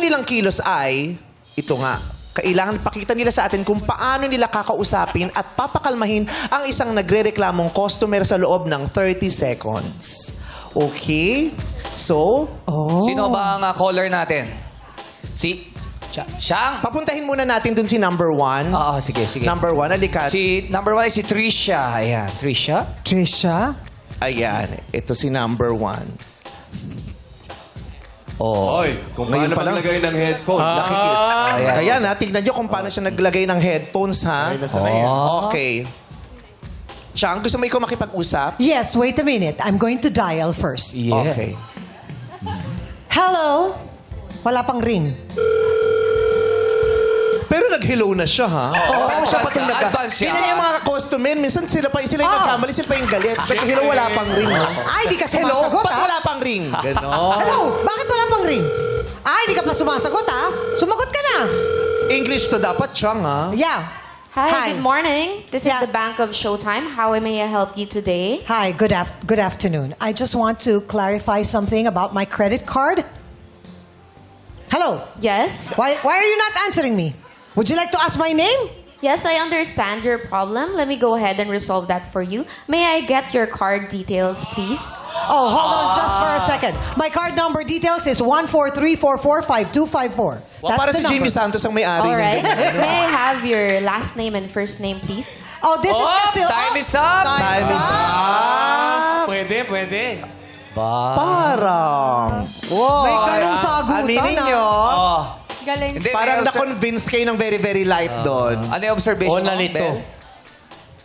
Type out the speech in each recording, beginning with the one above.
nilang kilos ay, ito nga, kailangan pakita nila sa atin kung paano nila kakausapin at papakalmahin ang isang nagre-reklamong customer sa loob ng 30 seconds. Okay? So, Sino ba ang ah, caller natin? Si... Siya, siyang? papuntahin muna natin dun si number one. Oo, sige, sige. Number one, alikat. Si number one ay si Trisha. Ayan, Trisha. Trisha? Ayan, ito si number one. Oh. Oy, kung Ngayon paano pa lang. maglagay ng headphone. Nakikita. Ayan. Ayan ha, tignan nyo kung paano siya naglagay ng headphones ha. Oh. Okay. Chang, gusto mo ikaw makipag-usap? Yes, wait a minute. I'm going to dial first. Yeah. Okay. Hello? Wala pang ring. Pero nag-hello na siya, ha? Oo, siya pa advance itong siya, nag- advance siya. Ganyan yung mga customer. Minsan sila pa, sila yung Ah. nagkamali, sila pa yung galit. Nag-hello, wala pang ring. ha? Ay, di ka Hello? sumasagot, Ba't ha? wala pang ring? Ganon. Hello? Bakit wala pang ring? Ay, di ka pa sumasagot, ha? Sumagot ka na. English to dapat, Chang, ha? Yeah. Hi, Hi. good morning. This Yeah. is the Bank of Showtime. How may I help you today? Hi, good, af- good afternoon. I just want to clarify something about my credit card. Hello? Yes. Why, why are you not answering me? Would you like to ask my name? Yes, I understand your problem. Let me go ahead and resolve that for you. May I get your card details, please? Oh, hold on just for a second. My card number details is 143445254. Wow, para si Jimmy Santos ang may-ari All ng right. May I have your last name and first name, please? Oh, this is Oh, still time is up. Time is up. Pwede, pwede. Ba? Parang. Wow. May ganong sagutan, Aminin ah. nyo. Oh. Galing. Hindi, Parang may obser- na-convince kayo ng very, very light doon. Ano yung observation Oh, mo, nalito. Bel?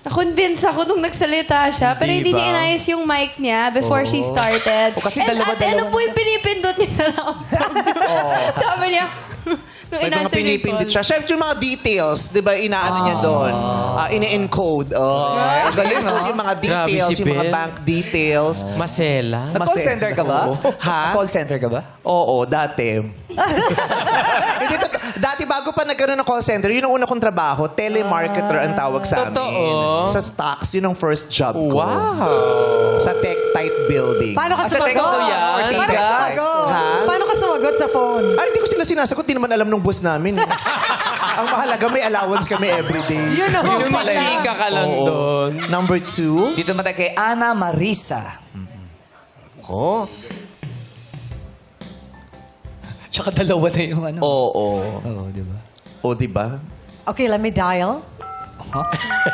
Na-convince ako nung nagsalita siya, pero hindi Di ba? niya inayos yung mic niya before she started. O, kasi And dalawa- ate, ano po yung pinipindot niya sa laptop? Sabi niya, nung May mga in-answer call. siya. Siyempre yung mga details, di ba, inaano niya doon. Ah, ini-encode. Oh. Ang galing, Encode ah. yung mga Grabe details, si yung mga bank details. Masela. Nag-call center ka ba? Ha? Call center ka ba? Oo, dati. Hindi, tot- dati bago pa nagkaroon ng call center, yun ang una kong trabaho, telemarketer ang tawag sa amin. Totoo? Sa stocks, yun ang first job ko. Wow. Sa Tech Tight Building. Paano Ah, ka sa sumagot? Tecno yan? Paano ka sumagot? Ha? Paano ka sumagot sa phone? Ay, hindi ko sila sinasagot. Di naman alam nung boss namin. ang mahalaga, may allowance kami everyday. Yun naman Yun pala. Chika ka lang Oo. doon. Number two. Dito naman tayo kay Ana Marisa. Oh. Tsaka dalawa na yung ano. Oo. Oo, di ba? O, di ba? Okay, let me dial. Huh?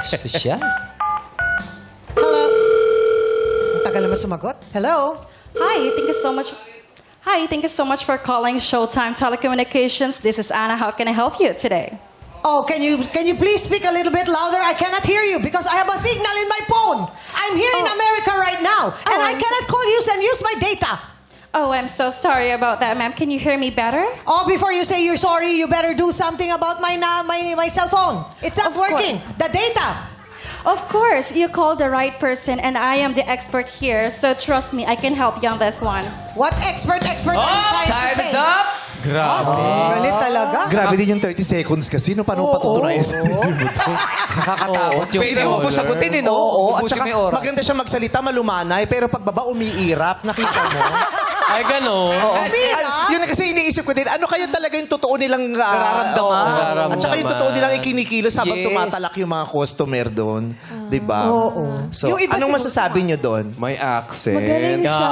Siya? Hello? Ang tagal naman sumagot. Hello? Hi, thank you so much. Hi, thank you so much for calling Showtime Telecommunications. This is Anna. How can I help you today? Oh, can you can you please speak a little bit louder? I cannot hear you because I have a signal in my phone. I'm here in Oh. America right now, and Oh, I I'm cannot call you and use my data. Oh, I'm so sorry about that, ma'am. Can you hear me better? Oh, before you say you're sorry, you better do something about my na, my my cell phone. It's not Of course. working. The data. Of course, you called the right person, and I am the expert here. So trust me, I can help you on this one. What expert expert are you Oh, trying to time say? is up! Grabe. Galit talaga. Grabe din yung 30 seconds kasi. No, paano Oo. patutunayan sa Nakakatakot yung Pwede mo po caller. sagutin eh, no? Oo, at Ubusin saka mo yung oras. maganda siya magsalita, malumanay, pero pagbaba umiirap, nakita mo? Ay, gano'n. Oo. Ay, yun na kasi iniisip ko din, ano kaya talaga yung totoo nilang ah, Nararamdaman. oo. Nararamdaman. At saka yung totoo nilang ikinikilos habang Yes. tumatalak yung mga customer doon. Di ba? Oo. So, Yung iba anong siguro- masasabi nyo doon? May accent. Magaling siya.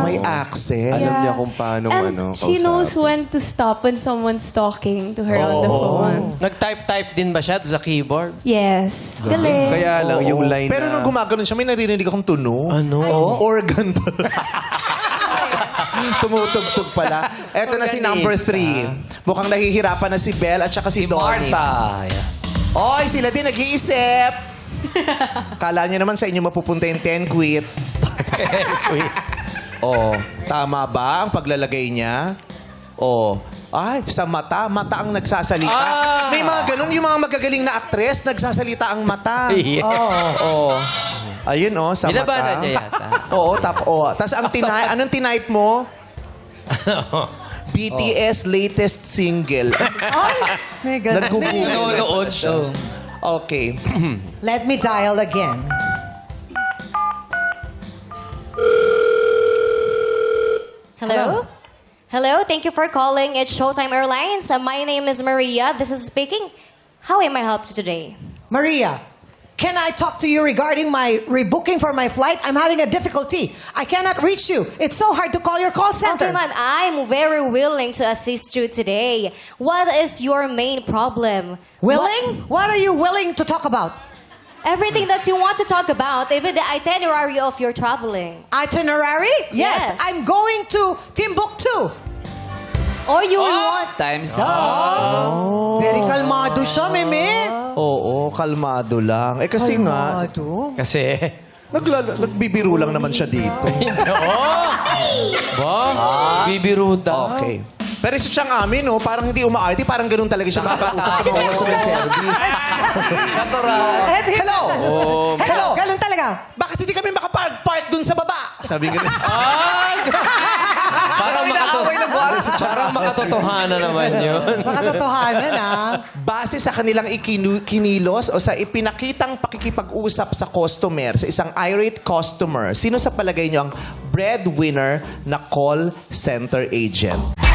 May accent. Alam niya kung paano And ano, she knows when to stop when someone's talking to her on the phone. Nag-type-type din ba siya doon sa keyboard? Yes. Galing. Kaya lang, yung line Pero na... nung gumagano'n siya, may naririnig akong tunog. Ano? Organ pala. Tumutugtog pala. Eto na si number three. Mukhang nahihirapan na si Belle at saka si, Si Donnie. Martha. Oy, sila din nag-iisip. Kala nyo naman sa inyo mapupunta yung 10 quit. oh, tama ba ang paglalagay niya? Oh, ay, sa mata. Mata ang nagsasalita. Ah! May mga ganun, yung mga magagaling na aktres, nagsasalita ang mata. Yeah. Oo. Ayun, oh, sa Binabanan mata. niya yata. Oo, tap, oh. Tapos ang tinay, anong tinype mo? BTS latest single. May ganun. Naggugulo. Noon. Oh. Okay. Let me dial again. Hello? Hello? Hello, thank you for calling. It's Showtime Airlines. Uh, my name is Maria. This is speaking. How am I helped today? Maria, can I talk to you regarding my rebooking for my flight? I'm having a difficulty. I cannot reach you. It's so hard to call your call center. Okay, ma'am. I'm very willing to assist you today. What is your main problem? Willing? What are you willing to talk about? Everything that you want to talk about, even the itinerary of your traveling. Itinerary? Yes, Yes. I'm going to Timbuktu. Or you want... Time's up. Very kalmado siya, Meme. Oo, kalmado lang. Eh kasi nga, Kalmado? Kasi, naglala- nagbibiro lang naman siya dito. ba? Bibiro daw. Okay. Pero isa siyang amin, no? Parang hindi umaarte, parang ganun talaga siya kakausap sa mga customer service. Hello! Hello, ganun talaga. Bakit hindi kami makapag-park dun sa baba? Sabi. Parang, makato- parang makatotohanan naman yun. Makatotohanan, ah. Base sa kanilang ikinu- kinilos o sa ipinakitang pakikipag-usap sa customer, sa isang irate customer, sino sa palagay niyo ang breadwinner na call center agent?